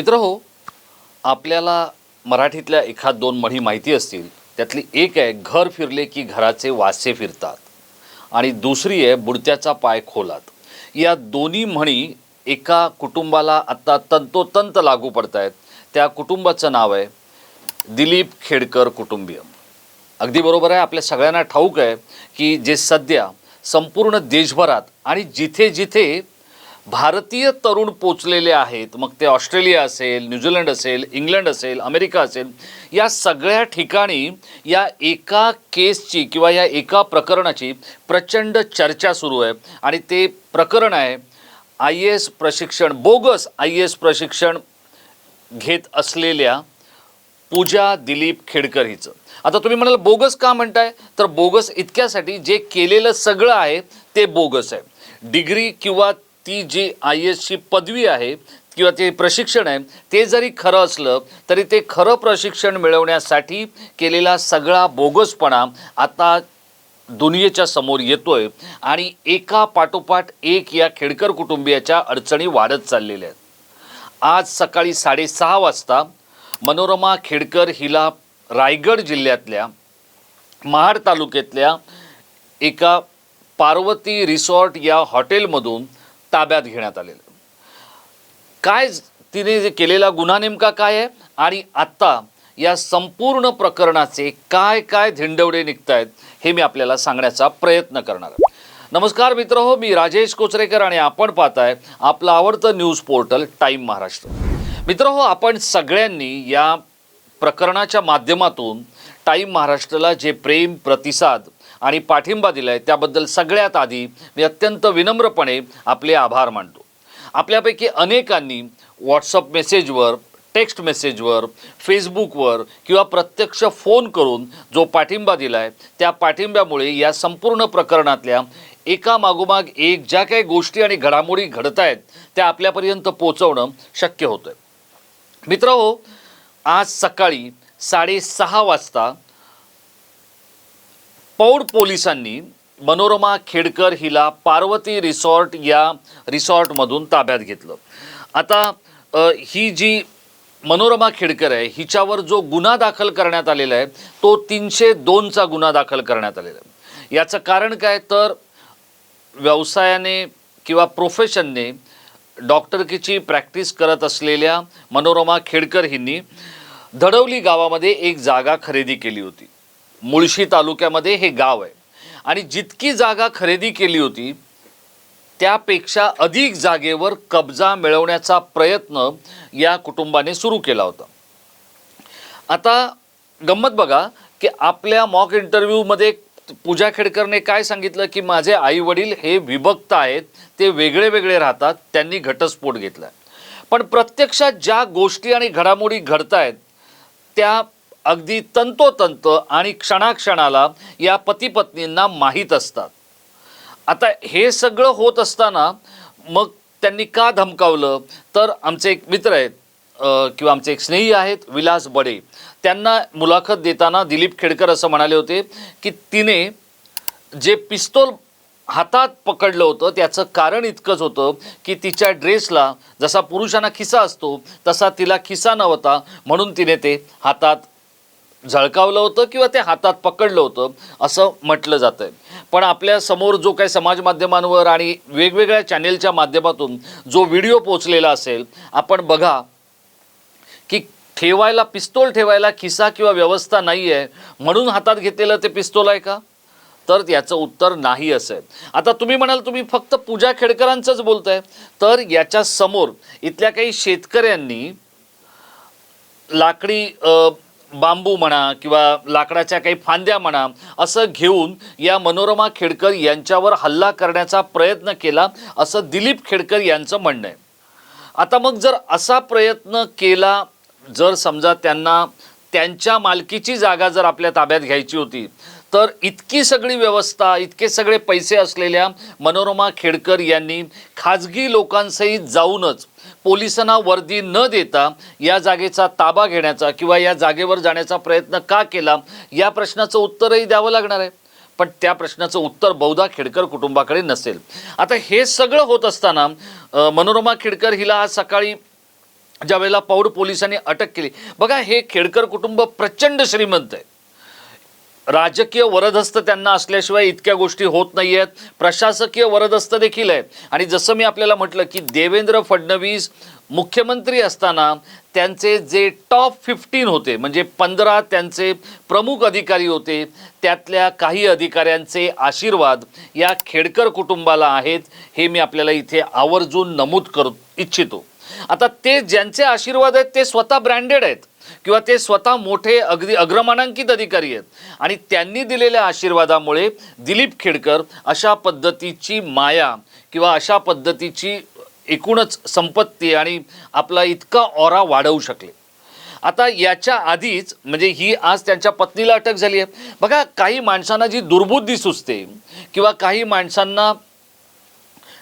मित्र हो आपल्याला मराठीतल्या एखाद दोन म्हणी माहिती असतील त्यातली एक आहे घर फिरले की घराचे वासे फिरतात आणि दुसरी आहे बुडत्याचा पाय खोलात. या दोन्ही म्हणी एका कुटुंबाला आत्ता तंतोतंत लागू पडत आहेत त्या कुटुंबाचं नाव आहे दिलीप खेडकर कुटुंबीय. अगदी बरोबर आहे आपल्या सगळ्यांना ठाऊक आहे की जे सध्या संपूर्ण देशभरात आणि जिथे जिथे भारतीय तरुण पोचलेले आहेत. मग ते ऑस्ट्रेलिया असेल न्यूझीलंड असेल इंग्लंड असेल अमेरिका असेल या सगळ्या ठिकाणी या एका केसची किंवा या एका प्रकरणाची प्रचंड चर्चा सुरू आहे. आणि ते प्रकरण आहे आय ए एस प्रशिक्षण बोगस आय ए एस प्रशिक्षण घेत असलेल्या पूजा दिलीप खेडकर हिचं आता तुम्ही म्हणाल बोगस का म्हणताय? तर बोगस इतक्यासाठी जे केलेलं सगळं आहे ते बोगस आहे. डिग्री किंवा ती जी आय एसची पदवी आहे किंवा ते प्रशिक्षण आहे ते जरी खरं असलं तरी ते खरं प्रशिक्षण मिळवण्यासाठी केलेला सगळा बोगसपणा आता दुनियेच्या समोर येतोय आणि एका पाठोपाठ एक या खेडकर कुटुंबियाच्या अडचणी वाढत चाललेल्या आहेत. आज सकाळी साडेसहा वाजता मनोरमा खेडकर हिला रायगड जिल्ह्यातल्या महाड तालुक्यातल्या एका पार्वती रिसॉर्ट या हॉटेलमधून ताब्यात घेण्यात आलेलं काय तिने जे केलेला गुन्हा नेमका काय आहे? आणि आत्ता या संपूर्ण प्रकरणाचे काय काय धिंडवडे निघत आहेत हे मी आपल्याला सांगण्याचा प्रयत्न करणार आहे. नमस्कार मित्र हो मी राजेश कोचरेकर आणि आपण पाहताय आपलं आवडतं न्यूज पोर्टल टाईम महाराष्ट्र. मित्र हो आपण सगळ्यांनी या प्रकरणाच्या माध्यमातून टाईम महाराष्ट्राला जे प्रेम प्रतिसाद आणि पाठिंबा दिला आहे त्याबद्दल सगळ्यात आधी मी अत्यंत विनम्रपणे आपले आभार मानतो. आपल्यापैकी अनेकांनी व्हॉट्सअप मेसेजवर टेक्स्ट मेसेजवर फेसबुकवर किंवा प्रत्यक्ष फोन करून जो पाठिंबा दिला आहे त्या पाठिंब्यामुळे या संपूर्ण प्रकरणातल्या एका मागोमाग एक ज्या काही गोष्टी आणि घडामोडी घडत आहेत त्या आपल्यापर्यंत पोचवणं शक्य होतं मित्र हो आज सकाळी साडेसहा वाजता पौड पोलिसांनी मनोरमा खेडकर हिला पार्वती रिसॉर्ट या रिसॉर्टमधून ताब्यात घेतलं. आता ही जी मनोरमा खेडकर आहे हिच्यावर जो गुन्हा दाखल करण्यात आलेला आहे तो तीनशे दोनचा गुन्हा दाखल करण्यात आलेला आहे. याचं कारण काय? तर व्यवसायाने किंवा प्रोफेशनने डॉक्टरकीची प्रॅक्टिस करत असलेल्या मनोरमा खेडकर हिंनी धडवली गावामध्ये एक जागा खरेदी केली होती. मुळशी तालुक्यामध्ये हे गाव आहे. आणि जितकी जागा खरेदी केली होती त्यापेक्षा अधिक जागेवर कब्जा मिळवण्याचा प्रयत्न या कुटुंबाने सुरू केला होता. आता गंमत बघा की आपल्या मॉक इंटरव्ह्यूमध्ये पूजा खेडकरने काय सांगितलं की माझे आई वडील हे विभक्त आहेत ते वेगळे वेगळे राहतात त्यांनी घटस्फोट घेतला पण प्रत्यक्षात ज्या गोष्टी आणि घडामोडी घडत आहेत त्या अगदी तंतोतंत आणि क्षणाक्षणाला या पतीपत्नींना माहीत असतात. आता हे सगळं होत असताना मग त्यांनी का धमकावलं? तर आमचे एक मित्र आहेत किंवा आमचे एक स्नेही आहेत विलास बडे. त्यांना मुलाखत देताना दिलीप खेडकर असं म्हणाले होते की तिने जे पिस्तोल हातात पकडलं होतं त्याचं कारण इतकंच होतं की तिच्या ड्रेसला जसा पुरुषांना खिसा असतो तसा तिला खिसा नव्हता म्हणून तिने ते हातात झळकावलं होतं किंवा ते हातात पकडलं होतं असं म्हटलं जातं आहे पण आपल्यासमोर जो काही समाज माध्यमांवर आणि वेगवेगळ्या चॅनेलच्या माध्यमातून जो व्हिडिओ पोचलेला असेल आपण बघा की ठेवायला पिस्तोल ठेवायला खिसा किंवा व्यवस्था नाही आहे म्हणून हातात घेतलेलं ते पिस्तोल आहे का? तर याचं उत्तर नाही असं आहे. आता तुम्ही म्हणाल तुम्ही फक्त पूजा खेडकरांचंच बोलताय. तर याच्या समोर इथल्या काही शेतकऱ्यांनी लाकडी बांबू म्हणा किंवा लाकडाच्या काही फांद्या म्हणा असं घेऊन या मनोरमा खेडकर यांच्यावर हल्ला करण्याचा प्रयत्न केला असं दिलीप खेडकर यांचं म्हणणं आहे. आता मग जर असा प्रयत्न केला जर समजा त्यांना त्यांच्या मालकीची जागा जर आपल्या ताब्यात घ्यायची होती तर इतकी सगळी व्यवस्था इतके सगळे पैसे असलेल्या मनोरमा खेडकर यांनी खाजगी लोकांसहित जाऊनच पोलिसांना वर्दी न देता या जागेचा ताबा घेण्याचा किंवा या जागेवर जाण्याचा प्रयत्न का केला या प्रश्नाचं उत्तरही द्यावं लागणार आहे. पण त्या प्रश्नाचं उत्तर बहुधा खेडकर कुटुंबाकडे नसेल. आता हे सगळं होत असताना मनोरमा खेडकर हिला आज सकाळी ज्यावेळेला पौड पोलिसांनी अटक केली. बघा हे खेडकर कुटुंब प्रचंड श्रीमंत आहे. राजकीय वरदहस्त त्यांना असल्याशिवाय इतक्या गोष्टी होत नाही आहेत प्रशासकीय वरदहस्त देखील आहेत. आणि जसं मी आपल्याला म्हटलं की देवेंद्र फडणवीस मुख्यमंत्री असताना त्यांचे जे टॉप फिफ्टीन होते म्हणजे पंधरा त्यांचे प्रमुख अधिकारी होते त्यातल्या काही अधिकाऱ्यांचे आशीर्वाद या खेडकर कुटुंबाला आहेत हे मी आपल्याला इथे आवर्जून नमूद करू इच्छितो. आता ते ज्यांचे आशीर्वाद आहेत ते स्वतः ब्रँडेड आहेत. किंवा ते स्वतः मोठे अगदी अग्रमानांकित अधिकारी आहेत. आणि त्यांनी दिलेल्या आशीर्वादामुळे दिलीप खेडकर अशा पद्धतीची माया किंवा अशा पद्धतीची एकूणच संपत्ती आणि आपला इतका ऑरा वाढवू शकले. आता याच्या आधीच म्हणजे ही आज त्यांच्या पत्नीला अटक झाली आहे. बघा काही माणसांना जी दुर्बुद्धी सुचते किंवा काही माणसांना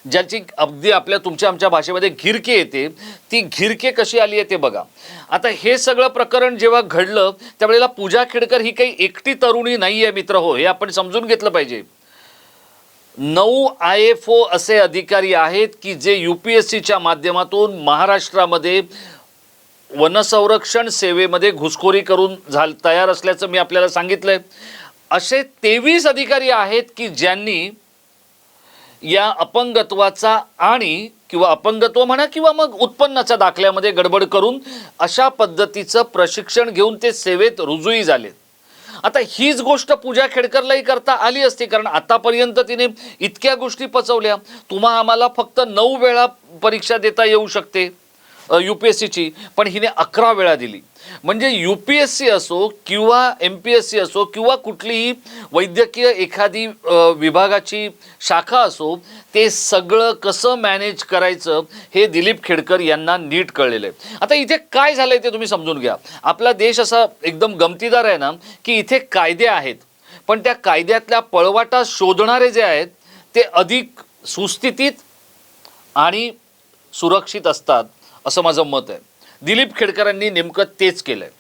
ज्याची अगदी आपल्या तुमच्या आमच्या भाषेमध्ये घिरके येते ती घिरके कशी आली आहे ते बघा. आता हे सगळं प्रकरण जेव्हा घडलं त्यावेळेला पूजा खेडकर ही काही एकटी तरुणी नाही आहे मित्र हो हे आपण समजून घेतलं पाहिजे. नऊ आय एफ ओ असे अधिकारी आहेत की जे यू पी एस सीच्या माध्यमातून महाराष्ट्रामध्ये वनसंरक्षण सेवेमध्ये घुसखोरी करून झाल तयार असल्याचं मी आपल्याला सांगितलंय. असे तेवीस अधिकारी आहेत की ज्यांनी या अपंगत्वाचा आणि किंवा अपंगत्व म्हणा किंवा मग उत्पन्नाच्या दाखल्यामध्ये गडबड करून अशा पद्धतीचं प्रशिक्षण घेऊन ते सेवेत रुजूही झालेत. आता हीच गोष्ट पूजा खेडकरलाही करता आली असती कारण आतापर्यंत तिने इतक्या गोष्टी पचवल्या. तुम्हा आम्हाला फक्त नऊ वेळा परीक्षा देता येऊ शकते. यू पी एस सीची पण हिने अकरा वेळा दिली. म्हणजे यू पी एस सी असो किंवा एम पी एस सी असो किंवा कुठलीही वैद्यकीय एखादी विभागाची शाखा असो ते सगळं कसं मॅनेज करायचं हे दिलीप खेडकर यांना नीट कळलेलं आहे. आता इथे काय झालं आहे ते तुम्ही समजून घ्या. आपला देश असा एकदम गमतीदार आहे ना की इथे कायदे आहेत पण त्या कायद्यातल्या पळवाटा शोधणारे जे आहेत ते अधिक सुस्थितीत आणि सुरक्षित असतात. असं माझं मत आहे. दिलीप खेडकरांनी नेमकं तेच केलं आहे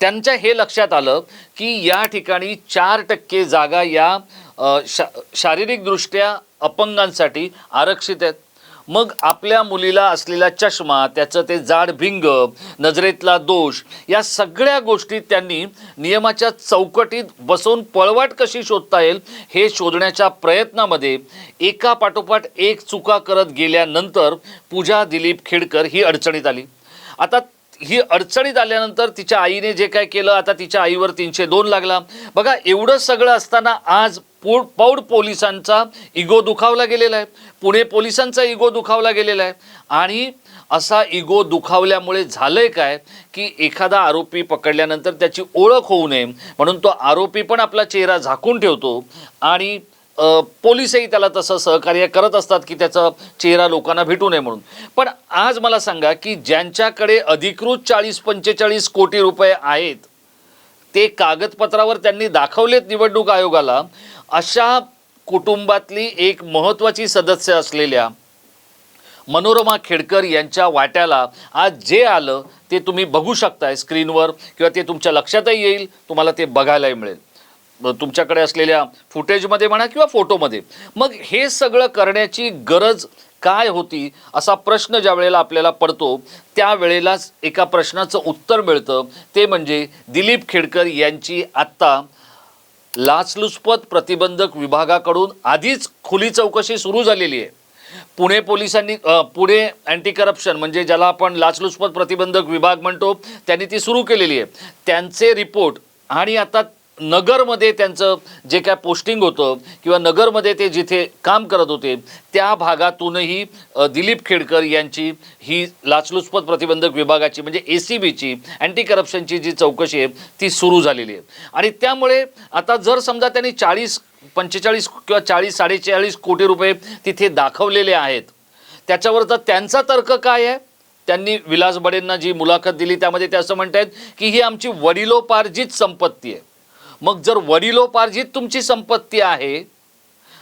त्यांच्या हे लक्षात आलं की या ठिकाणी चार टक्के जागा या शा शारीरिकदृष्ट्या अपंगांसाठी आरक्षित आहेत. मग आपल्या मुलीला असलेला चष्मा त्याचं ते जाड भिंग नजरेतला दोष या सगळ्या गोष्टी त्यांनी नियमाच्या चौकटीत बसवून पळवाट कशी शोधता येईल हे शोधण्याच्या प्रयत्नामध्ये एका पाठोपाठ एक चुका करत गेल्यानंतर पूजा दिलीप खेडकर ही अडचणीत आली. आता ही अडचणीत आल्यानंतर तिच्या आईने जे काय केलं आता तिच्या आईवर तीनशे दोन लागला. बघा एवढं सगळं असताना आज पौ पौड पोलिसांचा इगो दुखावला गेलेला आहे. पुणे पोलिसांचा इगो दुखावला गेलेला आहे. आणि असा इगो दुखावल्यामुळे झालंय काय की एखादा आरोपी पकडल्यानंतर त्याची ओळख होऊ नये म्हणून तो आरोपी पण आपला चेहरा झाकून ठेवतो. आणि पोलीसही त्याला तसं सहकार्य करत असतात की त्याचा चेहरा लोकांना भेटू नये म्हणून. पण आज मला सांगा की ज्यांच्याकडे अधिकृत चाळीस पंचेचाळीस कोटी रुपये आहेत ते कागदपत्रावर त्यांनी दाखवलेत निवडणूक आयोगाला अशा कुटुंबातली एक महत्त्वाची सदस्य असलेल्या मनोरमा खेडकर यांच्या वाट्याला आज जे आलं ते तुम्ही बघू शकताय स्क्रीनवर किंवा ते तुमच्या लक्षातही येईल तुम्हाला ते बघायलाही मिळेल. तुमच्याकडे असलेल्या फुटेजमध्ये म्हणा किंवा फोटोमध्ये. मग हे सगळं करण्याची गरज काय होती? असा प्रश्न ज्या वेळेला आपल्याला पडतो त्यावेळेलाच एका प्रश्नाचं उत्तर मिळतं. ते म्हणजे दिलीप खेडकर यांची आत्ता लाचलुचपत प्रतिबंधक विभागाकडून आधीच खुली चौकशी सुरू झालेली आहे. पुणे पोलिसांनी पुणे अँटी करप्शन म्हणजे ज्याला आपण लाचलुचपत प्रतिबंधक विभाग म्हणतो त्यांनी ती सुरू केलेली आहे. त्यांचे रिपोर्ट आणि आता नगरमध्ये त्यांचं जे काय पोस्टिंग होतं किंवा नगरमध्ये ते जिथे काम करत होते त्या भागातूनही दिलीप खेडकर यांची ही लाचलुचपत प्रतिबंधक विभागाची म्हणजे ए सी बीची अँटी करप्शनची जी चौकशी आहे ती सुरू झालेली आहे. आणि त्यामुळे आता जर समजा त्यांनी चाळीस पंचेचाळीस किंवा चाळीस साडेचाळीस कोटी रुपये तिथे दाखवलेले आहेत त्याच्यावर तर त्यांचा तर्क काय आहे? त्यांनी विलास बडेंना जी मुलाखत दिली त्यामध्ये ते असं म्हणत आहेत की ही आमची वडिलोपार्जित संपत्ती आहे. मग जर वडिलोपार्जित तुमची संपत्ती आहे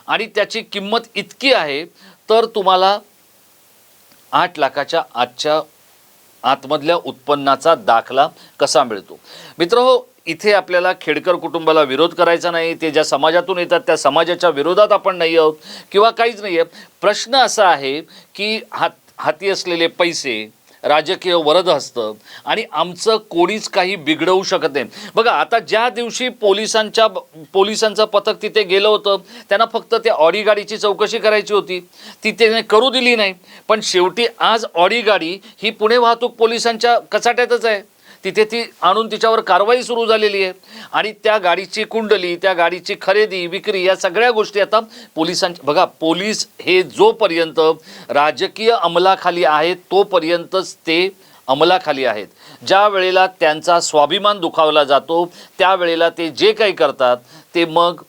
आणि त्याची किंमत इतकी आहे तर तुम्हाला आठ लाखाच्या आजच्या आतमधल्या उत्पन्नाचा दाखला कसा मिळतो? मित्र हो इथे आपल्याला खेडकर कुटुंबाला विरोध करायचा नाही ते ज्या समाजातून येतात त्या समाजाच्या विरोधात आपण नाही आहोत किंवा काहीच नाही आहे प्रश्न असा आहे की हात हाती असलेले पैसे राजकीय वरद असतं. आणि आमचं कोणीच काही बिघडवू शकत नाही. बघा आता ज्या दिवशी पोलिसांच्या पोलिसांचं पथक तिथे गेलं होतं त्यांना फक्त त्या ऑडी गाडीची चौकशी करायची होती. ती त्याने करू दिली नाही. पण शेवटी आज ऑडी गाडी ही पुणे वाहतूक पोलिसांच्या कचाट्यातच आहे. तिथे ती आणून तिच्यावर कारवाई सुरू झालेली आहे. आणि त्या गाडीची कुंडली त्या गाडीची खरेदी विक्री या सगळ्या गोष्टी आता पोलिसांच्या बघा पोलीस हे जोपर्यंत राजकीय अंमलाखाली आहेत तोपर्यंतच ते अंमलाखाली आहेत. ज्या वेळेला त्यांचा स्वाभिमान दुखावला जातो त्यावेळेला ते जे काही करतात ते मग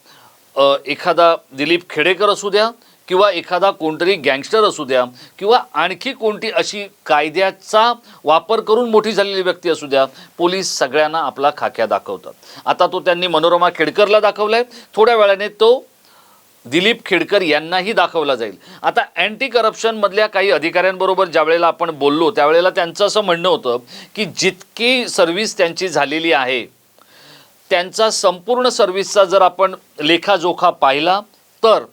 एखादा दिलीप खेडेकर असू द्या किंवा एखादा कोणतरी गँगस्टर असू द्या किंवा आणखी कोणती अशी कायद्याचा वापर करून मोठी झालेली व्यक्ती असू द्या पोलीस सगळ्यांना आपला खाक्या दाखवतात. आता तो त्यांनी मनोरमा खेडकरला दाखवला आहे थोड्या वेळाने तो दिलीप खेडकर यांनाही दाखवला जाईल. आता अँटी करप्शनमधल्या काही अधिकाऱ्यांबरोबर ज्यावेळेला आपण बोललो त्यावेळेला त्यांचं असं म्हणणं होतं की जितकी सर्व्हिस त्यांची झालेली आहे त्यांचा संपूर्ण सर्व्हिसचा जर आपण लेखाजोखा पाहिला तर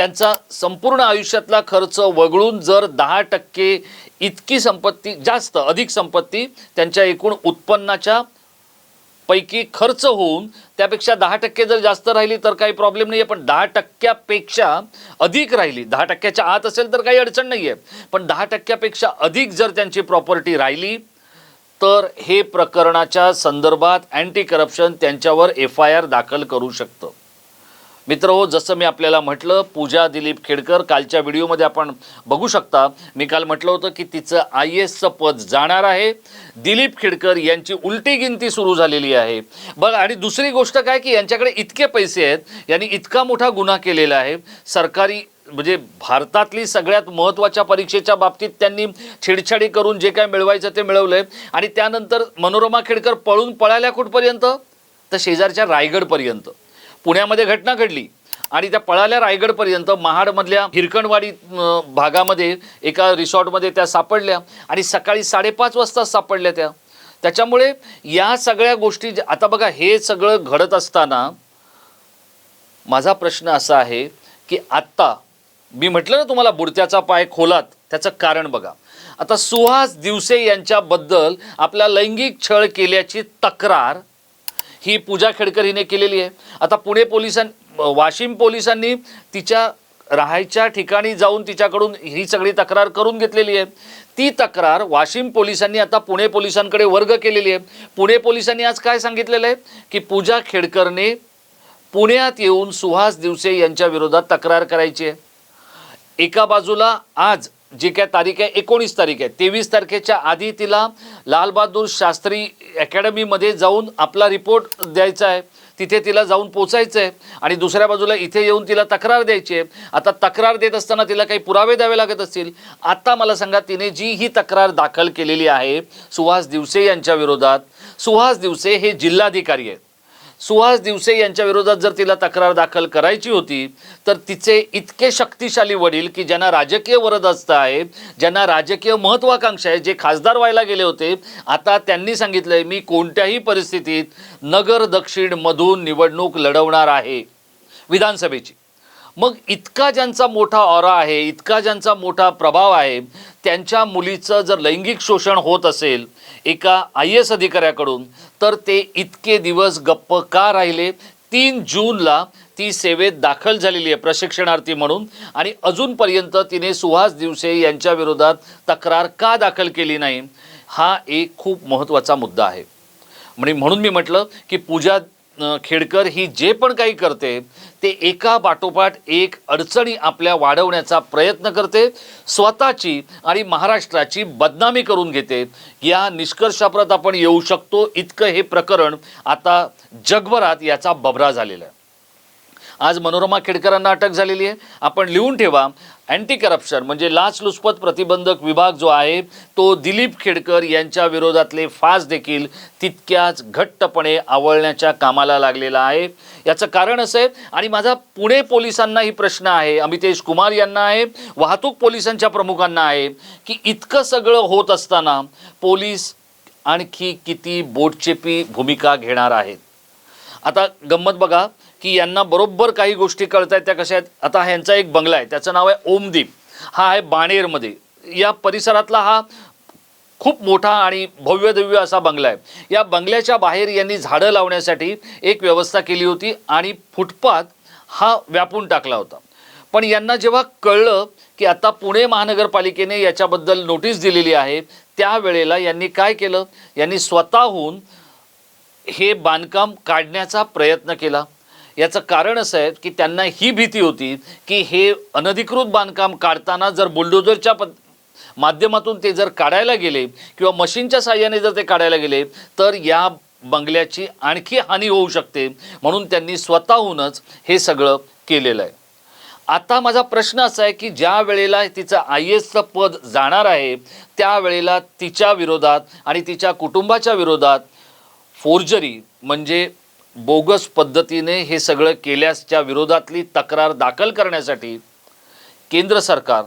त्यांचा संपूर्ण आयुष्यातला खर्च वगळून जर दहा टक्के इतकी संपत्ती जास्त अधिक संपत्ती त्यांच्या एकूण उत्पन्नाच्या पैकी खर्च होऊन त्यापेक्षा दहा टक्के जर जास्त राहिली तर काही प्रॉब्लेम नाही आहे पण दहा टक्क्यापेक्षा अधिक राहिली दहा टक्क्याच्या आत असेल तर काही अडचण नाही आहे पण दहा टक्क्यापेक्षा अधिक जर त्यांची प्रॉपर्टी राहिली तर हे प्रकरणाच्या संदर्भात अँटी करप्शन त्यांच्यावर एफ आय आर दाखल करू शकतं. मित्र हो जसं मी आपल्याला म्हटलं पूजा दिलीप खेडकर कालच्या व्हिडिओमध्ये आपण बघू शकता मी काल म्हटलं होतं की तिचं आय एसचं पद जाणार आहे. दिलीप खेडकर यांची उलटी गिनती सुरू झालेली आहे. बघ आणि दुसरी गोष्ट काय की यांच्याकडे इतके पैसे आहेत यांनी इतका मोठा गुन्हा केलेला आहे. सरकारी म्हणजे भारतातली सगळ्यात महत्त्वाच्या परीक्षेच्या बाबतीत त्यांनी छेडछाडी करून जे काय मिळवायचं ते मिळवलं आहे आणि त्यानंतर मनोरमा खेडकर पळून पळाल्या कुठपर्यंत? तर शेजारच्या रायगडपर्यंत. पुण्यामध्ये घटना घडली. आणि त्या पळाल्या रायगडपर्यंत महाडमधल्या हिरकणवाडी भागामध्ये एका रिसॉर्टमध्ये त्या सापडल्या. आणि सकाळी साडेपाच वाजता सापडल्या त्या. त्याच्यामुळे या सगळ्या गोष्टी ज्या- आता बघा हे सगळं घडत असताना माझा प्रश्न असा आहे की आत्ता मी म्हटलं ना तुम्हाला बुडत्याचा पाय खोलात त्याचं कारण बघा. आता सुहास दिवसे यांच्याबद्दल आपला लैंगिक छळ केल्याची तक्रार ही पूजा खेडकर हिने केलेली आहे. आता पुणे पोलिसां वाशिम पोलिसांनी तिच्या राहायच्या ठिकाणी जाऊन तिच्याकडून ही सगळी तक्रार करून घेतलेली आहे. ती तक्रार वाशिम पोलिसांनी आता पुणे पोलिसांकडे वर्ग केलेली आहे. पुणे पोलिसांनी आज काय सांगितलेलं आहे? की पूजा खेडकरने पुण्यात येऊन सुहास दिवसे यांच्या विरोधात तक्रार करायची आहे. एका बाजूला आज जी काय तारीख आहे एकोणीस तारीख आहे. तेवीस तारखेच्या आधी तिला लालबहादूर शास्त्री अकॅडमीमध्ये जाऊन आपला रिपोर्ट द्यायचा आहे. तिथे तिला जाऊन पोचायचं आहे आणि दुसऱ्या बाजूला इथे येऊन तिला तक्रार द्यायची आहे. आता तक्रार देत असताना तिला काही पुरावे द्यावे लागत असतील. आत्ता मला सांगा तिने जी ही तक्रार दाखल केलेली आहे सुहास दिवसे यांच्या विरोधात सुहास दिवसे हे जिल्हाधिकारी आहेत. सुहास दिवसे यांच्या विरोधात जर तिला तक्रार दाखल करायची होती तर तिचे इतके शक्तिशाली वडील की ज्यांना राजकीय वरदस्त आहे ज्यांना राजकीय महत्वाकांक्षा आहे जे खासदार व्हायला गेले होते आता त्यांनी सांगितलंय मी कोणत्याही परिस्थितीत नगर दक्षिणमधून निवडणूक लढवणार आहे. विधानसभेची. मग इतका ज्यांचा मोठा ऑरा आहे इतका ज्यांचा मोठा प्रभाव आहे त्यांच्या मुलीचं जर लैंगिक शोषण होत असेल एका आय एस अधिकाऱ्याकडून तर ते इतके दिवस गप्प का राहिले? तीन जूनला ती सेवेत दाखल झालेली आहे प्रशिक्षणार्थी म्हणून. आणि अजूनपर्यंत तिने सुहास दिवसे यांच्या विरोधात तक्रार का दाखल केली नाही? हा एक खूप महत्त्वाचा मुद्दा आहे. म्हणजे म्हणून मी म्हटलं की पूजा खेडकर ही जे पण काही करते ते एका पाठोपाठ एक अडचणी आपल्या वाढवण्याचा प्रयत्न करते स्वतःची आणि महाराष्ट्राची बदनामी करून घेते. या निष्कर्षाप्रत आपण येऊ शकतो. इतकं हे प्रकरण आता जगभरात याचा बबरा झालेला आहे. आज मनोरमा खेडकरांना अटक झालेली आहे. आपण लिहून ठेवा अँटी करप्शन म्हणजे लाचलुचपत प्रतिबंधक विभाग जो आहे तो दिलीप खेडकर यांच्या विरोधातले फास देखील तितक्याच घट्टपणे आवळण्याच्या कामाला लागलेला आहे. याचं कारण असं आहे आणि माझा पुणे पोलिसांनाही प्रश्न आहे अमितेश कुमार यांना आहे वाहतूक पोलिसांच्या प्रमुखांना आहे की इतकं सगळं होत असताना पोलीस आणखी किती बोटचेपी भूमिका घेणार आहेत. आता गंमत बघा की यांना बरोबर काही गोष्टी कळत आहेत त्या कशा आहेत? आता ह्यांचा एक बंगला आहे त्याचं नाव आहे ओमदीप हा आहे बाणेरमध्ये. या परिसरातला हा खूप मोठा आणि भव्यदिव्य असा बंगला आहे. या बंगल्याच्या बाहेर यांनी झाडं लावण्यासाठी एक व्यवस्था केली होती आणि फुटपाथ हा व्यापून टाकला होता. पण यांना जेव्हा कळलं की आता पुणे महानगरपालिकेने याच्याबद्दल नोटीस दिलेली आहे त्यावेळेला यांनी काय केलं? यांनी स्वतःहून हे बांधकाम काढण्याचा प्रयत्न केला. याचं कारण असं आहे की त्यांना ही भीती होती की हे अनधिकृत बांधकाम काढताना जर बुलडोजरच्या पद माध्यमातून ते जर काढायला गेले किंवा मशीनच्या साह्याने जर ते काढायला गेले तर या बंगल्याची आणखी हानी होऊ शकते. म्हणून त्यांनी स्वतःहूनच हे सगळं केलेलं आहे. आता माझा प्रश्न असा आहे की ज्या वेळेला तिचं आय एसचं पद जाणार आहे त्यावेळेला तिच्या विरोधात आणि तिच्या कुटुंबाच्या विरोधात फोर्जरी म्हणजे बोगस पद्धतीने हे सगळं केल्यासच्या विरोधातली तक्रार दाखल करण्यासाठी केंद्र सरकार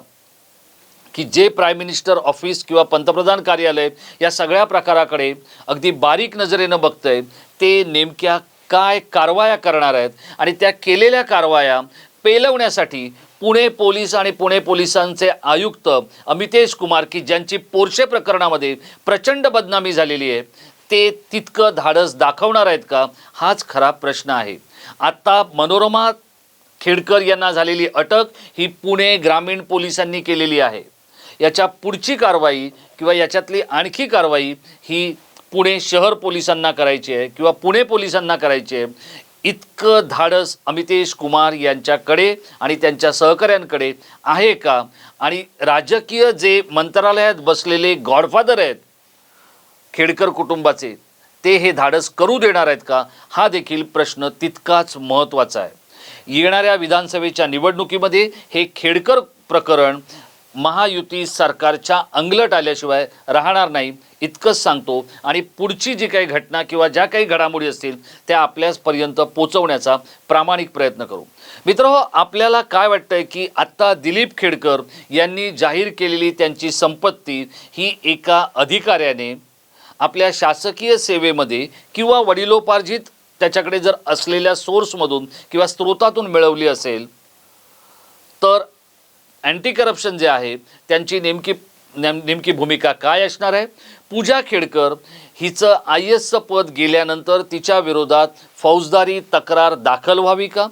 की जे प्राईम मिनिस्टर ऑफिस किंवा पंतप्रधान कार्यालय या सगळ्या प्रकाराकडे अगदी बारीक नजरेनं बघतंय ते नेमक्या काय कारवाया करणार आहेत आणि त्या केलेल्या कारवाया पेलवण्यासाठी पुणे पोलीस आणि पुणे पोलिसांचे आयुक्त अमितेश कुमार की ज्यांची पोरशे प्रकरणामध्ये प्रचंड बदनामी झालेली आहे ते तितकं धाडस दाखवणार आहेत का? हाच खरा प्रश्न आहे. आत्ता मनोरमा खेडकर यांना झालेली अटक ही पुणे ग्रामीण पोलिसांनी केलेली आहे. याच्या पुढची कारवाई किंवा याच्यातली आणखी कारवाई ही पुणे शहर पोलिसांना करायची आहे किंवा पुणे पोलिसांना करायची आहे इतकं धाडस अमितेश कुमार यांच्याकडे आणि त्यांच्या सहकाऱ्यांकडे आहे का? आणि राजकीय जे मंत्रालयात बसलेले गॉडफादर आहेत खेडकर कुटुंबाचे ते हे धाडस करू देणार आहेत का? हा देखील प्रश्न तितकाच महत्त्वाचा आहे. येणाऱ्या विधानसभेच्या निवडणुकीमध्ये हे खेडकर प्रकरण महायुती सरकारच्या अंगलट आल्याशिवाय राहणार नाही इतकंच सांगतो. आणि पुढची जी काही घटना किंवा ज्या काही घडामोडी असतील त्या आपल्यापर्यंत पोचवण्याचा प्रामाणिक प्रयत्न करू. मित्र हो, आपल्याला काय वाटतंय की आत्ता दिलीप खेडकर यांनी जाहीर केलेली त्यांची संपत्ती ही एका अधिकाऱ्याने आपल्या शासकीय सेवेमध्ये किंवा वडिलोपार्जित त्याच्याकडे जर असलेल्या सोर्समधून किंवा स्रोतातून मिळवली असेल तर अँटी करप्शन जे आहे त्यांची नेमकी नेम नेमकी भूमिका काय असणार आहे? पूजा खेडकर हिचं आय एसचं पद गेल्यानंतर तिच्या विरोधात फौजदारी तक्रार दाखल व्हावी का?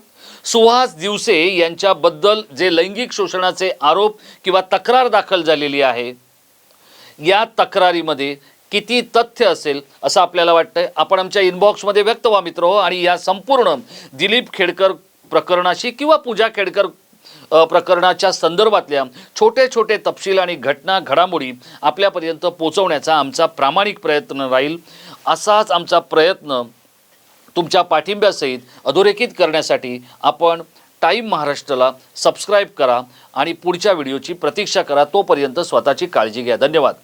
सुहास दिवसे यांच्याबद्दल जे लैंगिक शोषणाचे आरोप किंवा तक्रार दाखल झालेली आहे या तक्रारीमध्ये किती तथ्य असेल असं आपल्याला वाटतंय. आपण आमच्या इनबॉक्समध्ये व्यक्त व्हा मित्र हो. आणि या संपूर्ण दिलीप खेडकर प्रकरणाशी किंवा पूजा खेडकर प्रकरणाच्या संदर्भातल्या छोटे छोटे तपशील आणि घटना घडामोडी आपल्यापर्यंत पोचवण्याचा आमचा प्रामाणिक प्रयत्न राहील. असाच आमचा प्रयत्न तुमच्या पाठिंब्यासहित अधोरेखित करण्यासाठी आपण टाईम महाराष्ट्राला सबस्क्राईब करा आणि पुढच्या व्हिडिओची प्रतीक्षा करा. तोपर्यंत स्वतःची काळजी घ्या. धन्यवाद.